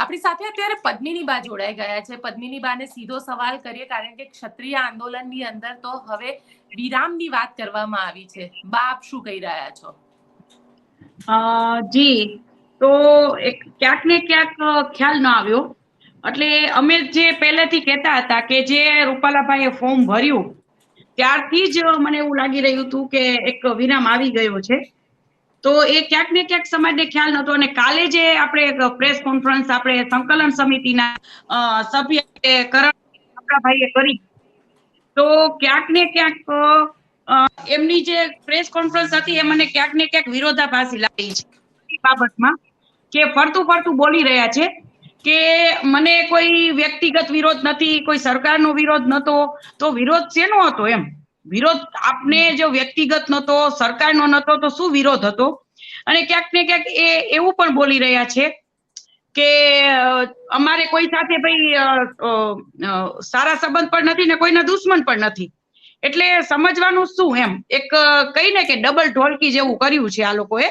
આપણી સાથે અત્યારે પદ્મિની બા જોડાઈ ગયા છે. પદ્મિની બાને સીધો સવાલ કરીએ, કારણ કે ક્ષત્રિય આંદોલનની અંદર તો હવે વિરામની વાત કરવામાં આવી છે. બા, આપ શું કહી રહ્યા છો? જી. તો એક ક્યાંક ને ક્યાંક ખ્યાલ ન આવ્યો. એટલે અમે જે પહેલેથી કહેતા હતા કે જે રૂપાલાભાઈએ ફોર્મ ભર્યું, ત્યારથી જ મને એવું લાગી રહ્યું હતું કે એક વિરામ આવી ગયો છે. તો એ ક્યાંક ને ક્યાંક સમાજને ખ્યાલ નહોતો અને કાલે જે આપણે પ્રેસ કોન્ફરન્સ આપણે સંકલન સમિતિના સભ્ય કરણ આપણાભાઈએ કરી. તો ક્યાંક ને ક્યાંક એમની જે પ્રેસ કોન્ફરન્સ હતી એ મને ક્યાંક ને ક્યાંક વિરોધાભાસી લાગી છે. બાબતમાં કે ફરતું ફરતું બોલી રહ્યા છે કે મને કોઈ વ્યક્તિગત વિરોધ નથી, કોઈ સરકારનો વિરોધ નતો તો વિરોધ શેનો હતો એમ? વિરોધ આપને જો વ્યક્તિગત નતો સરકારનો નતો તો શું વિરોધ હતો? અને ક્યાંક ને ક્યાંક એ એવું પણ બોલી રહ્યા છે કે અમારે કોઈ સાથે ભાઈ સારા સંબંધ પણ નથી ને કોઈના દુશ્મન પણ નથી. એટલે સમજવાનું શું એમ? એક કહીને કે ડબલ ઢોલકી જેવું કર્યું છે આ લોકોએ,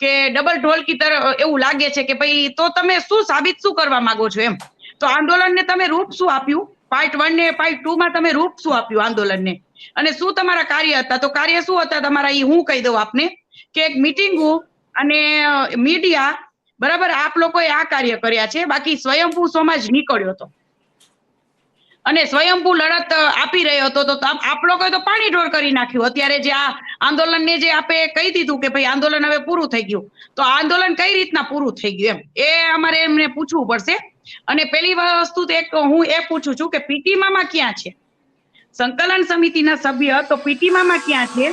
કે ડબલ ઢોલકી તરફ એવું લાગે છે કે ભાઈ, તો તમે શું સાબિત શું કરવા માંગો છો એમ? તો આંદોલનને તમે રૂપ શું આપ્યું? પાર્ટ વન ને પાર્ટ ટુ માં તમે રૂપ શું આપ્યું આંદોલનને? અને શું તમારા કાર્ય હતા? તો કાર્ય શું હતા તમારા? એ હું કહી દઉં આપને કે એક મિટિંગો અને મીડિયા બરાબર આપ લોકોએ આ કાર્ય કર્યા છે. બાકી સ્વયંભૂ સમાજ નીકળ્યો હતો. અને સ્વયંભૂ લડત આપી રહ્યો હતો. તો આપ લોકોએ તો પાણી ઢોળ કરી નાખ્યું. અત્યારે જે આ આંદોલનને જે આપે કહી દીધું કે ભાઈ આંદોલન હવે પૂરું થઈ ગયું. તો આંદોલન કઈ રીતના પૂરું થઈ ગયું એમ? એ અમારે એમને પૂછવું પડશે. અને પેલી વસ્તુ તો એક હું એ પૂછું છું કે પીટીમાં ક્યાં છે? સંકલન સમિતિના સભ્ય તો પીટી મામા ક્યાં છે?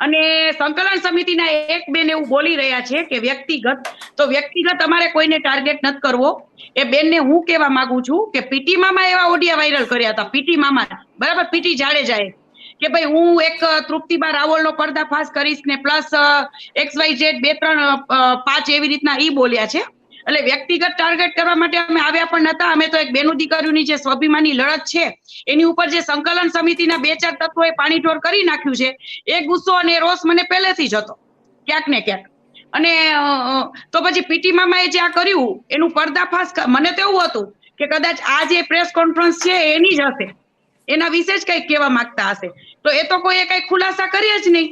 અને સંકલન સમિતિના એક બેન એવું બોલી રહ્યા છે કે વ્યક્તિગત, તો વ્યક્તિગત અમારે કોઈને ટાર્ગેટ નથી કરવો. એ બેનને હું કહેવા માંગુ છું કે પીટી મામા એવા ઓડિયા વાયરલ કર્યા હતા પીટી મામા બરાબર? પીટી જાડેજાએ. કે ભાઈ, હું એક તૃપ્તિબા રાવળનો પર્દાફાશ કરીશ ને પ્લસ એક્સ વાય ઝેડ બે ત્રણ પાંચ એવી રીતના ઈ બોલ્યા છે. એટલે વ્યક્તિગત ટાર્ગેટ કરવા માટે અમે આવ્યા પણ નતા. અમે તો એક બેનું દીકરીઓની જે સ્વાભિમાની લડત છે, એની ઉપર જે સંકલન સમિતિના બે ચાર તત્વોએ પાણીઢોર કરી નાખ્યું છે, એ ગુસ્સો અને રોષ મને પહેલેથી જ હતો, ક્યાંક ને ક્યાંક. અને તો પછી પીટી મામાએ જે આ કર્યું, એનું પર્દાફાશ મને તો એવું હતું કે કદાચ આ જે પ્રેસ કોન્ફરન્સ છે એની જ હશે. એના વિશે જ કંઈક કહેવા માંગતા હશે. તો એ તો કોઈએ કઈ ખુલાસા કરીએ જ નહીં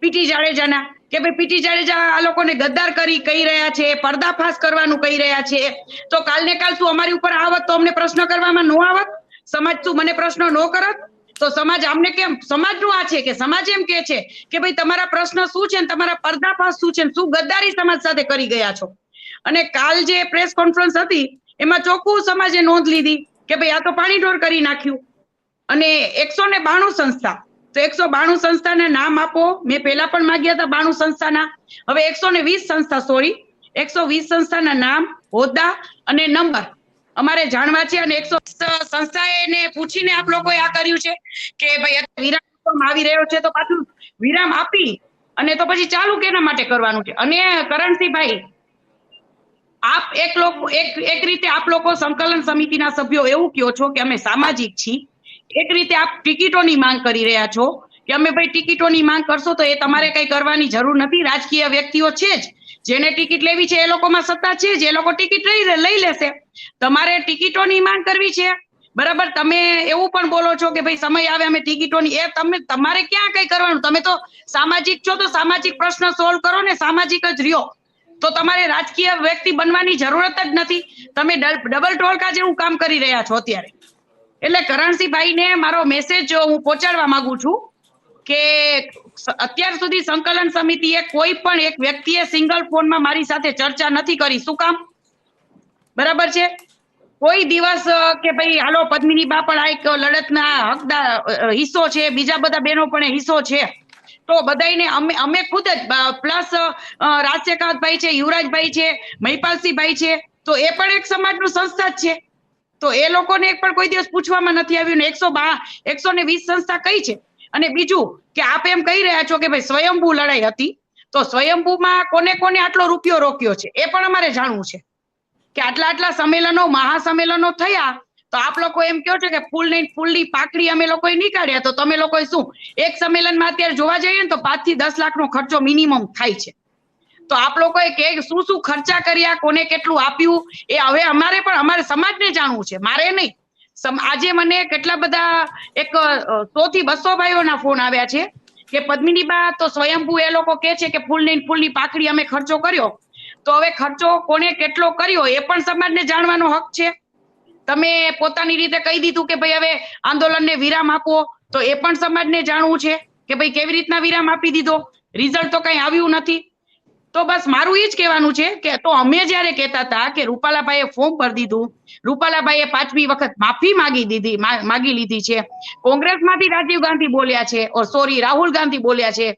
પીટી જાડેજાના. કે ભાઈ પીટી જાડેજા આ લોકોને ગદ્દાર કરી, કહી રહ્યા છે, પર્દાફાશ કરવાનું કહી રહ્યા છે. તો કાલને કાલ શું અમારી ઉપર આવત તો અમને પ્રશ્ન કરવામાં નો આવત? સમાજ શું મને પ્રશ્ન નો કરત? તો સમાજ આમને કેમ, સમાજનું આ છે કે સમાજ એમ કે છે કે ભાઈ તમારા પ્રશ્ન શું છે ને તમારા પર્દાફાશ શું છે ને શું ગદ્દારી સમાજ સાથે કરી ગયા છો? અને કાલ જે પ્રેસ કોન્ફરન્સ હતી, એમાં ચોખ્ખું સમાજે નોંધ લીધી કે ભાઈ આ તો પાણીઢોર કરી નાખ્યું. અને એકસો ને બાણું સંસ્થા તો એકસો બાણું સંસ્થાના નામ આપો. મેં પહેલા પણ માંગ્યા હતા બાણું સંસ્થાના. હવે એકસો ને વીસ સંસ્થા સોરી એકસો વીસ સંસ્થાના નામ, હોદ્દા અને નંબર. અમારે જાણવા છે અને એકસો સંસ્થાએને પૂછીને આપ લોકોએ આ કર્યું છે કે ભાઈ વિરામ આવી રહ્યો છે તો પાછું વિરામ આપી અને તો પછી ચાલુ કેના માટે કરવાનું છે? અને કરણસિંહભાઈ, આપ એક લોકો, એક એક રીતે આપ લોકો સંકલન સમિતિના સભ્યો એવું કયો છો કે અમે સામાજિક છીએ? એક રીતે આપ ટિકિટોની માંગ કરી રહ્યા છો કે અમે ભાઈ ટિકિટોની માંગ કરશો તો એ તમારે કઈ કરવાની જરૂર નથી. રાજકીય વ્યક્તિઓ છે જ. જેને ટિકિટ લેવી છે એ લોકોમાં સત્તા છે જ. એ લોકો ટિકિટ લઈ લઈ લેશે. તમારે ટિકિટોની માંગ કરવી છે. બરાબર? તમે એવું પણ બોલો છો કે ભાઈ સમય આવે, અમે ટિકિટોની એ તમે તમારે ક્યાં કઈ કરવાનું? તમે તો સામાજિક છો તો સામાજિક પ્રશ્ન સોલ્વ કરો ને, સામાજિક જ રહ્યો. તો તમારે રાજકીય વ્યક્તિ બનવાની જરૂરત જ નથી. તમે ડબલ ટોલકા જેવું કામ કરી રહ્યા છો અત્યારે. એટલે કરણસિંહભાઈને મારો મેસેજ હું પહોંચાડવા માંગુ છું કે અત્યાર સુધી સંકલન સમિતિએ કોઈ પણ એક વ્યક્તિએ સિંગલ ફોનમાં મારી સાથે ચર્ચા નથી કરી. શું કામ? બરાબર છે? કોઈ દિવસ કે ભાઈ, હાલો, પદ્મિની બા પણ આ એક લડતના હકદાર હિસ્સો છે, બીજા બધા બહેનો પણ હિસ્સો છે. તો બધાયને અમે અમે ખુદ જ પ્લસ રાજશેખાવતભાઈ છે, યુવરાજભાઈ છે, મહિપાલસિંહભાઈ છે, તો એ પણ એક સમાજનું સંસ્થા જ છે. તો એ લોકોને એક પણ કોઈ દિવસ પૂછવામાં નથી આવ્યું ને એકસો બા એકસો ને વીસ સંસ્થા કઈ છે? અને બીજું કે આપ એમ કહી રહ્યા છો કે ભાઈ સ્વયંભૂ લડાઈ હતી, તો સ્વયંભૂમાં કોને કોને આટલો રૂપિયો રોક્યો છે? એ પણ અમારે જાણવું છે. કે આટલા આટલા સંમેલનો, મહાસંમેલનો થયા, તો આપ લોકો એમ કહો છો કે ફૂલ ને ફૂલની પાકડી અમે લોકોએ નીકાળ્યા તો તમે લોકોએ શું? એક સંમેલનમાં અત્યારે જોવા જઈએ ને તો પાંચથી દસ લાખનો ખર્ચો મિનિમમ થાય છે. તો આપ લોકોએ કે શું શું ખર્ચા કર્યા, કોને કેટલું આપ્યું, એ હવે અમારે પણ અમારે સમાજને જાણવું છે. મારે નહીં. આજે મને કેટલા બધા એક સો થી બસો ભાઈઓના ફોન આવ્યા છે કે પદ્મિની બા તો સ્વયંભૂ એ લોકો કે છે કે ફૂલની ફૂલની પાકડી અમે ખર્ચો કર્યો. તો હવે ખર્ચો કોને કેટલો કર્યો એ પણ સમાજને જાણવાનો હક છે. તમે પોતાની રીતે કહી દીધું કે ભાઈ હવે આંદોલનને વિરામ આપો, તો એ પણ સમાજને જાણવું છે કે ભાઈ કેવી રીતના વિરામ આપી દીધો? રિઝલ્ટ તો કઈ આવ્યું નથી. તો બસ મારું એ જ કહેવાનું છે કે તો અમે જ્યારે કહેતા હતા કે રૂપાલાભાઈએ ફોર્મ ભરી દીધું, રૂપાલાભાઈએ પાંચમી વખત માફી માંગી દીધી માગી લીધી છે. કોંગ્રેસમાંથી રાજીવ ગાંધી બોલ્યા છે, ઓર સોરી રાહુલ ગાંધી બોલ્યા છે.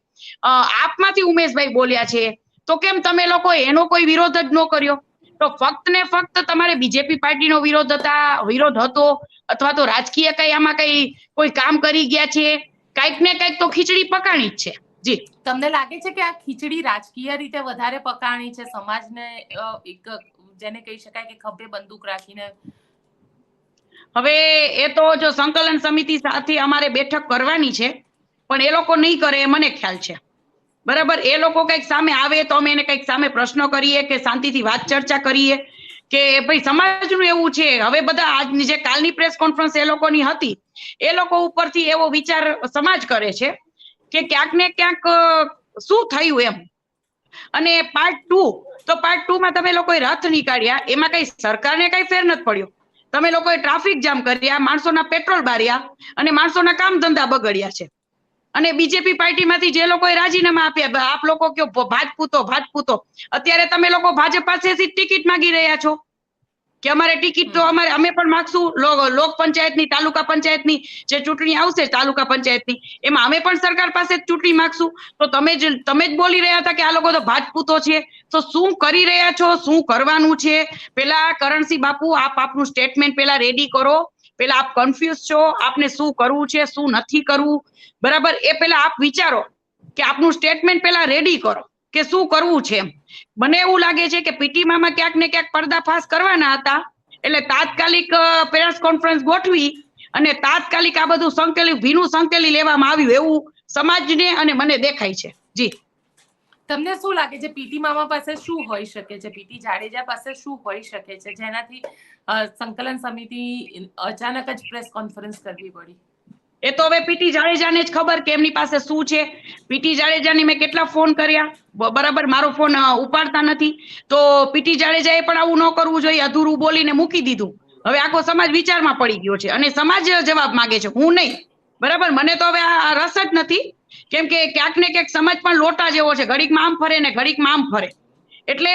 આપમાંથી ઉમેશભાઈ બોલ્યા છે. તો કેમ તમે લોકો એનો કોઈ વિરોધ જ ન કર્યો? તો ફક્ત ને ફક્ત તમારે બીજેપી પાર્ટીનો વિરોધ હતા, વિરોધ હતો, અથવા તો રાજકીય કઈ આમાં કઈ કોઈ કામ કરી ગયા છે? કંઈક ને કંઈક તો ખીચડી પકાણી જ છે. જી. તમને લાગે છે કે આ ખીચડી રાજકીય રીતે વધારે પકાણી છે? સમાજને એક જેને કહી શકાય કે ખભે બંદૂક રાખીને? હવે એ તો જો સંકલન સમિતિ સાથે અમારે બેઠક કરવાની છે પણ એ લોકો નહીં કરે એ મને ખ્યાલ છે. બરાબર? એ લોકો કંઈક સામે આવે તો અમે એને કંઈક સામે પ્રશ્નો કરીએ કે શાંતિથી વાત ચર્ચા કરીએ કે ભાઈ સમાજનું એવું છે. હવે બધા આજની જે કાલની પ્રેસ કોન્ફરન્સ એ લોકોની હતી એ લોકો ઉપરથી એવો વિચાર સમાજ કરે છે. કે ક્યાંક ને ક્યાંક શું થયું એમ? અને પાર્ટ ટુ તો પાર્ટ ટુ માં તમે લોકોએ રથ નીકાળ્યા, એમાં કઈ સરકારને કઈ ફેર નથી પડ્યો. તમે લોકોએ ટ્રાફિક જામ કર્યા, માણસોના પેટ્રોલ બાર્યા અને માણસોના કામ ધંધા બગડ્યા છે. અને બીજેપી પાર્ટીમાંથી જે લોકોએ રાજીનામા આપ્યા આપ લોકો કયો ભાજપૂતો ભાજપૂતો, અત્યારે તમે લોકો ભાજપ પાસેથી ટિકિટ માંગી રહ્યા છો. કે અમારે ટિકિટ તો અમારે અમે પણ માગશું. લોક પંચાયતની તાલુકા પંચાયતની જે ચૂંટણી આવશે તાલુકા પંચાયતની એમાં અમે પણ સરકાર પાસે જ ચૂંટણી માગશું. તો તમે જ તમે જ બોલી રહ્યા હતા કે આ લોકો તો ભાજપૂતો છે. તો શું કરી રહ્યા છો? શું કરવાનું છે? પેલા કરણસિંહ બાપુ આપ આપનું સ્ટેટમેન્ટ પેલા રેડી કરો. પેલા આપ કન્ફ્યુઝ છો. આપને શું કરવું છે? શું નથી કરવું? બરાબર? એ પેલા આપ વિચારો કે આપનું સ્ટેટમેન્ટ પેલા રેડી કરો કે શું કરવું છે એમ. મને એવું લાગે છે કે પીટી મામાં ક્યાંક ને ક્યાંક પર્દાફાશ કરવાના હતા. એટલે તાત્કાલિક પ્રેસ કોન્ફરન્સ ગોઠવી અને તાત્કાલિક આ બધું સંકેલી, ભીનું સંકેલી લેવામાં આવ્યું એવું સમાજને અને મને દેખાય છે. જી. તમને શું લાગે છે પીટી મામા પાસે શું હોઈ શકે છે? પીટી જાડેજા પાસે શું હોઈ શકે છે? જેનાથી સંકલન સમિતિ અચાનક જ પ્રેસ કોન્ફરન્સ કરવી પડી. એ તો હવે પીટી જાડેજાને જ ખબર કે એમની પાસે શું છે. પીટી જાડેજાને મેં કેટલા ફોન કર્યા. બરાબર મારો ફોન ઉપાડતા નથી. તો પીટી જાડેજાએ પણ આવું ન કરવું જોઈએ, અધૂરું બોલીને મૂકી દીધું. હવે આખો સમાજ વિચારમાં પડી ગયો છે અને સમાજ જવાબ માંગે છે. હું નહીં. બરાબર? મને તો હવે આ રસ જ નથી. કેમ કે ક્યાંક ને ક્યાંક સમાજ પણ લોટા જેવો છે. ઘડીકમાં આમ ફરે ને ઘડીકમાં આમ ફરે. એટલે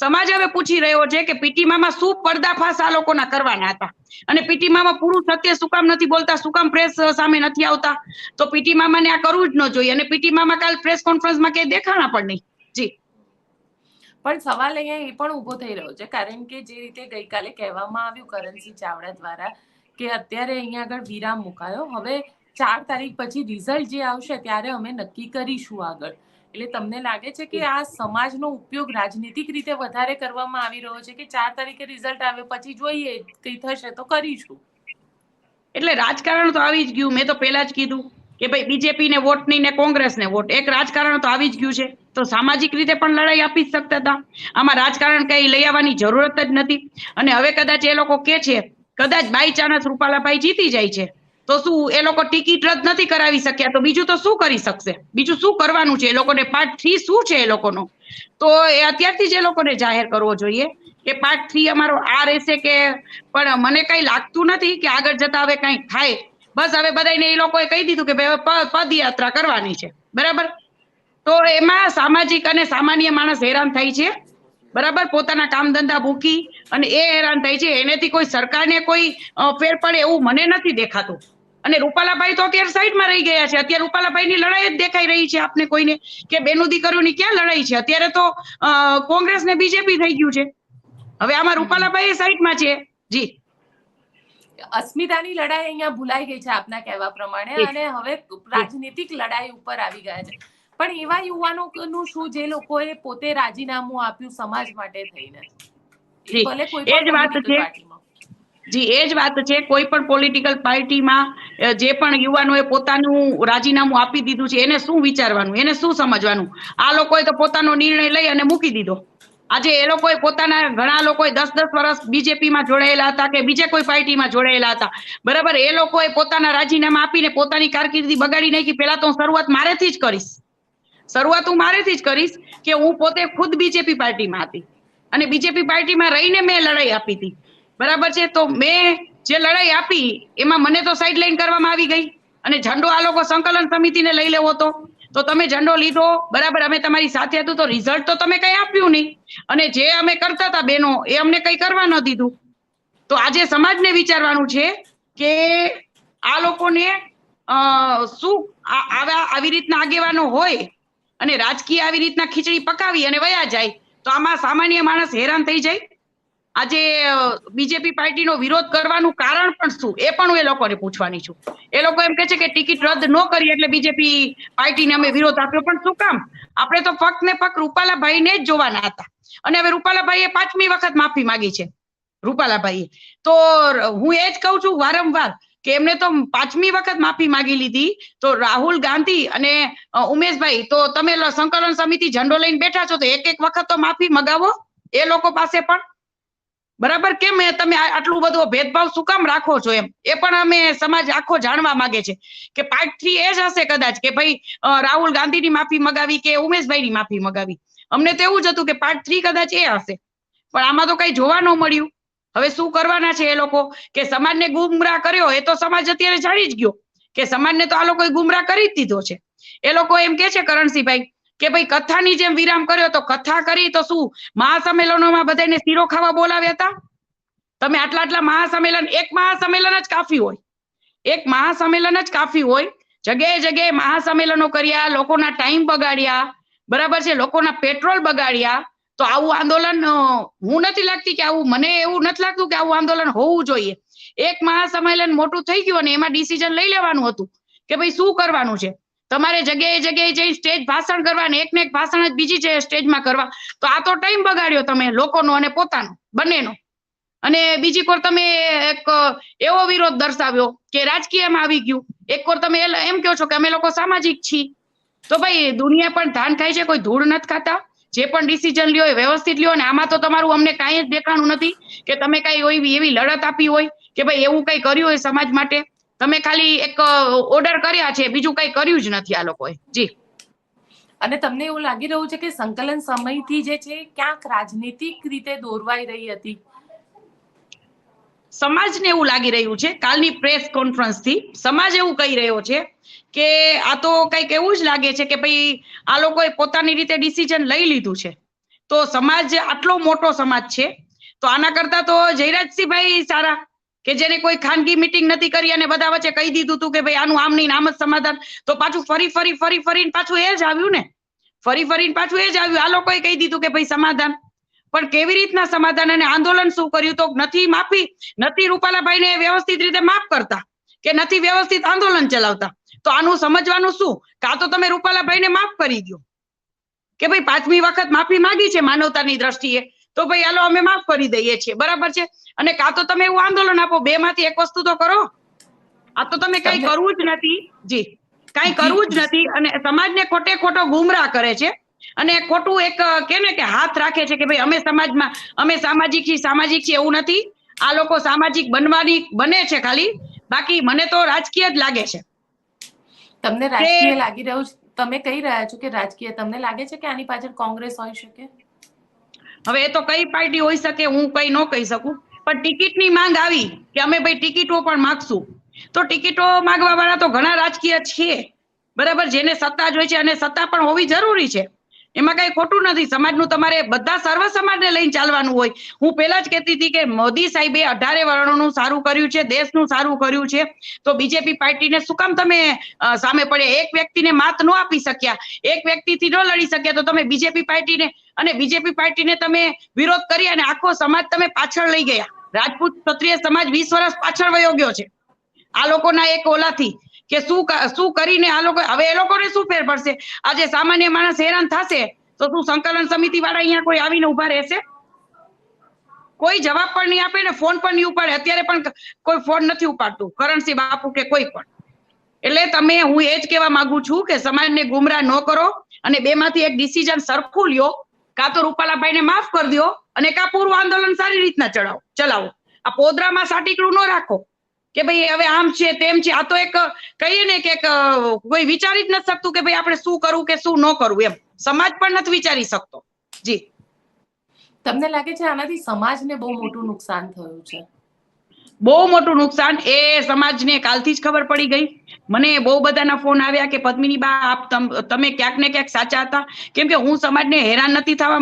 સમાજ હવે પૂછી રહ્યો છે કે પીટી મામા શું પર્દાફાશ આ લોકોના કરવાના હતા? અને પીટી મામા પૂરું સત્ય શું કામ નથી બોલતા? શું કામ પ્રેસ સામે નથી આવતા? તો પીટી મામાને આ કરવું જ ન જોઈએ. અને પીટી મામા કાલ પ્રેસ કોન્ફરન્સમાં ક્યાંય દેખાણા પણ નહીં. જી. પણ સવાલ અહીંયા એ પણ ઊભો થઈ રહ્યો છે. કારણ કે જે રીતે ગઈકાલે કહેવામાં આવ્યું કરણસિંહ ચાવડા દ્વારા કે અત્યારે અહીંયા આગળ વિરામ મુકાયો. હવે ચાર તારીખ પછી રિઝલ્ટ જે આવશે, ત્યારે અમે નક્કી કરીશું આગળ. એટલે તમને લાગે છે કે આ સમાજનો ઉપયોગ રાજનીતિક રીતે વધારે કરવામાં આવી રહ્યો છે કે ચાર તારીખે રિઝલ્ટ આવે પછી જોઈએ કઈ થશે તો કરીશું. એટલે રાજકારણ તો આવી જ ગયું. મેં તો પહેલા જ કીધું કે ભાઈ બીજેપી ને વોટ નહીં ને કોંગ્રેસ ને વોટ. એક રાજકારણ તો આવી જ ગયું છે. તો સામાજિક રીતે પણ લડાઈ આપી જ શકતા હતા. આમાં રાજકારણ કઈ લઈ આવવાની જરૂરત જ નથી. અને હવે કદાચ એ લોકો કે છે કદાચ બાય ચાન્સ રૂપાલાભાઈ જીતી જાય છે. તો શું, એ લોકો ટિકિટ રદ નથી કરાવી શક્યા, તો બીજું તો શું કરી શકશે? બીજું શું કરવાનું છે? એ લોકોને પાર્ટ થ્રી શું છે એ લોકોનો? તો એ અત્યારથી જ એ લોકોને જાહેર કરવો જોઈએ કે પાર્ટ થ્રી અમારો આ રહેશે કે, પણ મને કઈ લાગતું નથી કે આગળ જતા હવે કઈ થાય. બસ હવે બધાને એ લોકોએ કહી દીધું કે ભાઈ હવે પદયાત્રા કરવાની છે. બરાબર? તો એમાં સામાજિક અને સામાન્ય માણસ હેરાન થાય છે. બરાબર? પોતાના કામ ધંધા મૂકી અને એ હેરાન થાય છે. એનેથી કોઈ સરકારને કોઈ ફેર પડે એવું મને નથી દેખાતું. અને રૂપાલાભાઈ તો અત્યારે સાઈડમાં રહી ગયા છે. અત્યારે રૂપાલાભાઈની લડાઈ જ દેખાઈ રહી છે આપને કોઈને કે બેનું દીકરીઓની ક્યાં લડાઈ છે? અત્યારે તો કોંગ્રેસ ને બીજેપી થઈ ગયું છે. હવે આમાં રૂપાલાભાઈ સાઈડમાં છે. જી. અસ્મિતાની લડાઈ અહીંયા ભૂલાઈ ગઈ છે આપના કહેવા પ્રમાણે અને હવે રાજનીતિક લડાઈ ઉપર આવી ગયા છે. પણ એવા યુવાનોનું શું જે લોકોએ પોતે રાજીનામું આપ્યું સમાજ માટે થઈને? ભલે કોઈ એ જ વાત છે. જી, એ જ વાત છે. કોઈ પણ પોલિટિકલ પાર્ટીમાં જે પણ યુવાનોએ પોતાનું રાજીનામું આપી દીધું છે, એને શું વિચારવાનું, એને શું સમજવાનું? આ લોકોએ તો પોતાનો નિર્ણય લઈ અને મૂકી દીધો. આજે એ લોકોએ પોતાના ઘણા લોકોએ દસ દસ વર્ષ બીજેપીમાં જોડાયેલા હતા કે બીજે કોઈ પાર્ટીમાં જોડાયેલા હતા. બરાબર, એ લોકોએ પોતાના રાજીનામા આપીને પોતાની કારકિર્દી બગાડી નાખી. પહેલા તો હું શરૂઆત મારેથી જ કરીશ. શરૂઆત હું મારેથી જ કરીશ કે હું પોતે ખુદ બીજેપી પાર્ટીમાં હતી. અને બીજેપી પાર્ટીમાં રહીને મેં લડાઈ આપી હતી. બરાબર છે? તો મેં જે લડાઈ આપી, એમાં મને તો સાઈડ કરવામાં આવી ગઈ. અને ઝંડો આ લોકો સંકલન સમિતિને લઈ લેવો હતો. તો તમે ઝંડો લીધો, બરાબર, અમે તમારી સાથે હતું, તો રિઝલ્ટ તો તમે કઈ આપ્યું નહીં. અને જે અમે કરતા હતા બેનો એ અમને કઈ કરવા ન દીધું. તો આજે સમાજને વિચારવાનું છે કે આ લોકોને શું આવા આવી રીતના આગેવાનો હોય અને રાજકીય આવી રીતના ખીચડી પકાવી અને વયા જાય, તો આમાં સામાન્ય માણસ હેરાન થઈ જાય. આજે બીજેપી પાર્ટીનો વિરોધ કરવાનું કારણ પણ શું? એ પણ હું એ લોકોને પૂછવાની છું. એ લોકો એમ કે છે કે ટિકિટ રદ ન કરી એટલે બીજેપી પાર્ટીને અમે વિરોધ આપ્યો. પણ શું કામ? આપણે તો ફક્ત ને ફક્ત રૂપાલાભાઈને જ જોવાના હતા. અને હવે રૂપાલાભાઈએ પાંચમી વખત માફી માંગી છે. રૂપાલાભાઈએ. તો હું એ જ કહું છું વારંવાર કે એમને તો પાંચમી વખત માફી માંગી લીધી. તો રાહુલ ગાંધી અને ઉમેશભાઈ, તો તમે સંકલન સમિતિ ઝંડો લઈને બેઠા છો, તો એક એક વખત તો માફી મગાવો એ લોકો પાસે પણ. બરાબર? કેમ તમે આટલું બધું ભેદભાવ શું કામ રાખો છો એમ? એ પણ અમે સમાજ આખો જાણવા માંગે છે કે પાર્ટ થ્રી એ જ હશે કદાચ કે ભાઈ રાહુલ ગાંધીની માફી મગાવી કે ઉમેશભાઈની માફી મગાવી? અમને તો એવું જ હતું કે પાર્ટ થ્રી કદાચ એ હશે. પણ આમાં તો કઈ જોવા ન મળ્યું. હવે શું કરવાના છે એ લોકો? કે સમાજને ગુમરાહ કર્યો, એ તો સમાજ અત્યારે જાણી જ ગયો. કે સમાજને તો આ લોકોએ ગુમરાહ કરી જ દીધો છે. એ લોકો એમ કે છે કરણસિંહભાઈ કે ભાઈ કથાની જેમ વિરામ કર્યો તો કથા કરી તો શું? મહાસંમેલનોમાં બધાને શીરો ખાવા બોલાવ્યા હતા? તમે આટલા આટલા મહાસંમેલન, એક મહાસંમેલન જ કાફી હોય. એક મહાસંમેલન જ કાફી હોય. જગ્યાએ જગ્યાએ મહાસંમેલનો કર્યા, લોકોના ટાઈમ બગાડ્યા, બરાબર છે? લોકોના પેટ્રોલ બગાડ્યા. તો આવું આંદોલન હું નથી લાગતી કે આવું, મને એવું નથી લાગતું કે આવું આંદોલન હોવું જોઈએ. એક મહાસંમેલન મોટું થઈ ગયું અને એમાં ડિસિઝન લઈ લેવાનું હતું કે ભાઈ શું કરવાનું છે? તમારે જગ્યાએ જગ્યાએ જઈ સ્ટેજ ભાષણ કરવા અને એક ને એક ભાષણ જ બીજી છે સ્ટેજમાં કરવા, તો આ તો ટાઈમ બગાડ્યો તમે લોકોનો અને પોતાનો, બંનેનો. અને બીજી કોર તમે એક એવો વિરોધ દર્શાવ્યો કે રાજકીયમાં આવી ગયું. એક કોર તમે એમ કહો છો કે અમે લોકો સામાજિક છીએ. તો ભાઈ, દુનિયા પણ ધાન ખાય છે, કોઈ ધૂળ નથી ખાતા. જે પણ ડિસિઝન લ્યો એ વ્યવસ્થિત લ્યો અને આમાં તો તમારું અમને કાંઈ જ દેખાણું નથી કે તમે કાંઈ એવી એવી લડત આપી હોય કે ભાઈ એવું કંઈ કર્યું હોય સમાજ માટે. તમે ખાલી એક ઓર્ડર કર્યા છે બીજું કંઈ કર્યું જ નથી આ લોકોએ. જી. અને તમને એવું લાગી રહ્યું છે કે સંકલન સમયથી જે છે ક્યાંક રાજનીતિક રીતે દોરવાઈ રહી હતી? સમાજને એવું લાગી રહ્યું છે કાલની પ્રેસ કોન્ફરન્સથી સમાજ એવું કહી રહ્યો છે કે આ તો કંઈક એવું જ લાગે છે કે ભાઈ આ લોકોએ પોતાની રીતે ડિસિઝન લઈ લીધું છે. તો સમાજ આટલો મોટો સમાજ છે. તો આના કરતા તો જયરાજસિંહભાઈ સારા કે જેને કોઈ ખાનગી મીટિંગ નથી કરી અને બધા વચ્ચે કહી દીધું હતું કે ભાઈ આનું આમ નહીં આમ જ સમાધાન, તો પાછું ફરી ફરી ફરી, ફરીને પાછું એ જ આવ્યું ને? ફરી, ફરીને પાછું એ જ આવ્યું. આ લોકોએ કહી દીધું કે ભાઈ સમાધાન. પણ કેવી રીતના સમાધાન અને આંદોલન શું કર્યું? તો નથી માફી, નથી રૂપાલાભાઈને વ્યવસ્થિત રીતે માફ કરતા કે નથી વ્યવસ્થિત આંદોલન ચલાવતા. તો આનું સમજવાનું શું? કાં તો તમે રૂપાલાભાઈને માફ કરી દો કે ભાઈ પાંચમી વખત માફી માંગી છે માનવતાની દ્રષ્ટિએ. તો ભાઈ હાલો અમે માફ કરી દઈએ છીએ. બરાબર છે? અને કાં તો તમે એવું આંદોલન આપો. બે માંથી એક વસ્તુ તો કરો. આ તો તમે કઈ કરવું જ નથી. જી. કઈ કરવું જ નથી અને સમાજને ખોટે ખોટો ગુમરાહ કરે છે. અને ખોટું એક કે ને કે હાથ રાખે છે કે ભાઈ અમે સમાજમાં અમે સામાજિક છીએ સામાજિક છીએ એવું નથી. આ લોકો સામાજિક બનવાની બને છે ખાલી. બાકી મને તો રાજકીય જ લાગે છે. તમને રાજકીય લાગી રહ્યું છે? તમે કહી રહ્યા છો કે રાજકીય. તમને લાગે છે કે આની પાછળ કોંગ્રેસ હોઈ શકે? હવે એ તો કઈ પાર્ટી હોઈ શકે, હું કઈ ન કહી શકું. પણ ટિકિટની માંગ આવી કે અમે ભાઈ ટિકિટો પણ માગશું. તો ટિકિટો માંગવા વાળા તો ઘણા રાજકીય છે બરાબર, જેને સત્તા જ હોય છે અને સત્તા પણ હોવી જરૂરી છે. એમાં કઈ ખોટું નથી. સમાજનું તમારે બધા સર્વ સમાજને લઈને ચાલવાનું હોય. હું પહેલા જ કહેતી હતી કે મોદી સાહેબે અઢારે વર્ણોનું સારું કર્યું છે, દેશનું સારું કર્યું છે. તો બીજેપી પાર્ટીને શું કામ તમે સામે પડે એક વ્યક્તિને માત ન આપી શક્યા. એક વ્યક્તિથી ન લડી શક્યા. તો તમે બીજેપી પાર્ટીને અને બીજેપી પાર્ટીને તમે વિરોધ કરી અને આખો સમાજ તમે પાછળ લઈ ગયા. રાજપૂત ક્ષત્રિય સમાજ વીસ વર્ષ પાછળ વયો ગયો છે. આ લોકોના એક ઓલાથી. કે શું શું કરીને આ લોકો, હવે એ લોકોને શું ફેર પડશે? આજે સામાન્ય માણસ હેરાન થશે, તો શું સંકલન સમિતિ વાળા અહીંયા કોઈ આવીને ઊભા રહેશે? કોઈ જવાબ પણ નહીં આપે ને ફોન પણ નહીં ઉપાડે. અત્યારે પણ કોઈ ફોન નથી ઉપાડતું, કરણસિંહ બાપુ કે કોઈ પણ. એટલે તમે, હું એ જ કહેવા માંગુ છું કે સમાજને ગુમરાહ ન કરો અને બેમાંથી એક ડિસિઝન સરખું લ્યો, કાં તો રૂપાલાભાઈને માફ કરી દો અને કાં પૂર્વ આંદોલન સારી રીતના ચડાવો, ચલાવો. આ પોદરામાં સાટીકડું ન રાખો. કે ભાઈ હવે આમ છે, તેમ છે, આ તો એક કહીએ ને કે કોઈ વિચારી જ નથી શકતું કે ભાઈ આપણે શું કરવું કે શું ન કરવું. એમ. સમાજ પણ નથી વિચારી શકતો. જી. તમને લાગે છે આનાથી સમાજને બહુ મોટું નુકસાન થયું છે? બહુ મોટું નુકસાન. એ સમાજને કાલથી જ ખબર પડી ગઈ. મને બહુ બધાના ફોન આવ્યા કે પદ્મિની બા આપ તમ- ક્યાંક ને ક્યાંક સાચા હતા. કેમ કે હું સમાજને હેરાન નથી થવા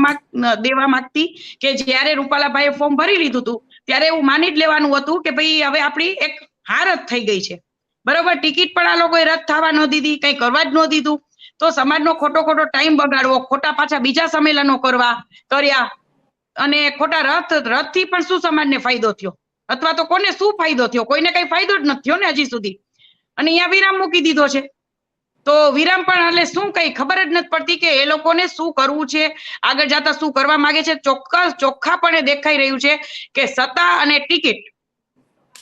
દેવા માંગતી કે જ્યારે રૂપાલાભાઈએ ફોર્મ ભરી લીધું હતું ત્યારે એવું માની જ લેવાનું હતું કે ભાઈ હવે આપણી એક હાર જ થઈ ગઈ છે. બરોબર? ટિકિટ પણ આ લોકોએ રદ થવા ન દીધી, કઈ કરવા જ ન દીધું. તો સમાજનો ખોટો ખોટો ટાઈમ બગાડવો, ખોટા પાછા બીજા સંમેલનો કરવા કર્યા. અને ખોટા રથ, રથથી પણ શું સમાજને ફાયદો થયો? અથવા તો કોને શું ફાયદો થયો? કોઈને કઈ ફાયદો જ નથી થયો ને હજી સુધી. અને અહીંયા વિરામ મૂકી દીધો છે. તો વિરામ પણ એટલે શું કઈ ખબર જ નથી પડતી કે એ લોકોને શું કરવું છે? આગળ જતા શું કરવા માંગે છે? ચોક્કસ, ચોખ્ખાપણે દેખાઈ રહ્યું છે કે સત્તા અને ટિકિટ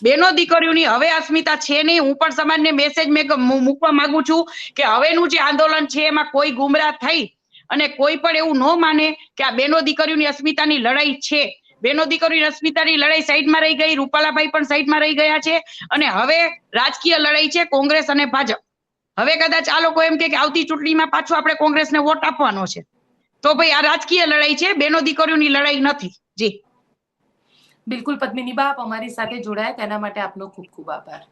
બેનો દીકરીઓની હવે અસ્મિતા છે નહીં. હું પણ સમાજને મેસેજ મેં મૂકવા માંગુ છું કે હવેનું જે આંદોલન છે એમાં કોઈ ગુમરાહ થઈ અને કોઈ પણ એવું ન માને કે આ બેનો દીકરીઓની અસ્મિતાની લડાઈ છે. બેનો દીકરીની અસ્મિતાની લડાઈ સાઈડમાં રહી ગઈ, રૂપાલાભાઈ પણ સાઈડમાં રહી ગયા છે અને હવે રાજકીય લડાઈ છે કોંગ્રેસ અને ભાજપ. હવે કદાચ આ લોકો એમ કે કે આવતી ચૂંટણીમાં પાછું આપણે કોંગ્રેસને વોટ આપવાનો છે. તો ભાઈ આ રાજકીય લડાઈ છે, બેનો દીકરીઓની લડાઈ નથી. જી. બિલકુલ પદ્મિની બા અમારી સાથે જોડાયા. તેના માટે આપનો ખૂબ ખૂબ આભાર.